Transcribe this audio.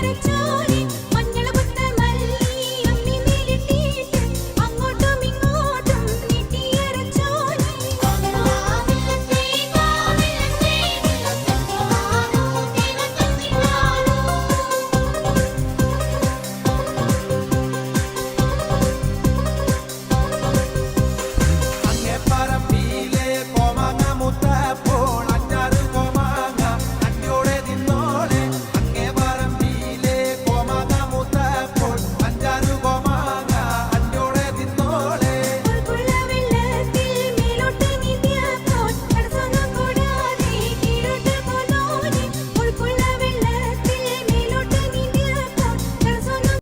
하루 종